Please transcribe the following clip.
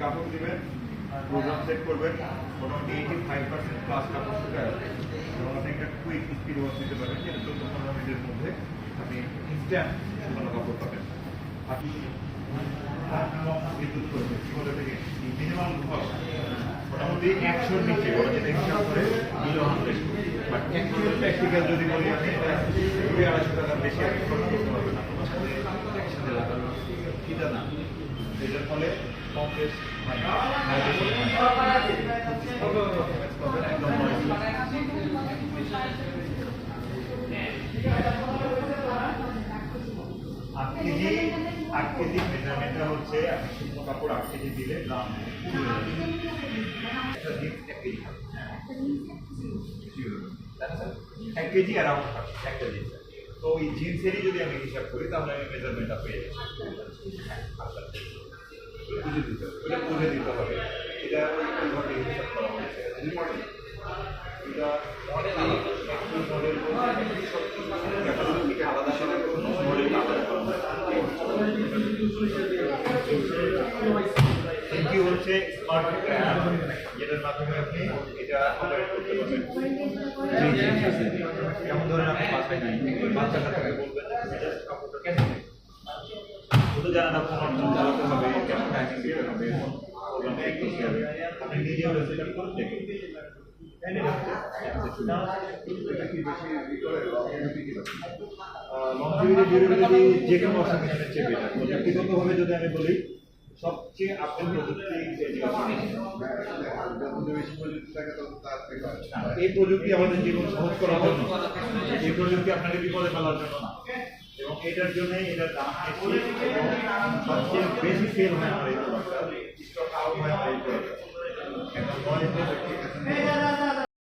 কাপড় দিবেন programme set করবেন, মোটামুটি এইটি ফাইভ পার্সেন্ট প্লাস কাপড় শুকায় আসবে এবং আপনি একটা কুইক স্পিড ওয়াশ দিতে পারবেন, যেটা চোদ্দ পনেরো মিনিটের মধ্যে আপনি ইনস্ট্যান্ট শুকানো কাপড় পাবেন। মোটামুটি একশোর যদি বলি আপনি সাথে একসাথে লাগানো এটার ফলে আট কেজি আট কেজি মেজারমেন্টটা হচ্ছে শুকনো কাপড় আট কেজি দিলে একটা জিন্স এক কেজি। এক কেজি অ্যারাউন্ড জিন্স তো ওই জিন্সেরই যদি আমি হিসাব করি তাহলে আমি মেজারমেন্টটা পেয়ে যাচ্ছি। ওইভাবে হিসাব করা হয়েছে মডেল এটা মডেল মডেল থেকে আলাদা সেটা কোনো মডেল আলাদা করা থ্যাংক হচ্ছে স্মার্ট যেটার মাধ্যমে আপনি এটা অপারেট করতে পারবেন যেমন ধরেন আপনি বাসায় নাই বাচ্চা বলবেন জানেন হবে কেমন হবে আপনি যে কোনো অর্গানাইজেশনের চেয়ে যদি আমি বলি সবচেয়ে আপডেট প্রযুক্তি বেশি থাকে তত তাড়াতাড়ি হয়। না, এই প্রযুক্তি আমাদের জীবন সহজ করার জন্য এই প্রযুক্তি আপনাকে বিপদে ফেলার জন্য না এবং এটার জন্য এটার দাম সবচেয়ে বেশি সেল হয় আমার এই out my paper and I wanted to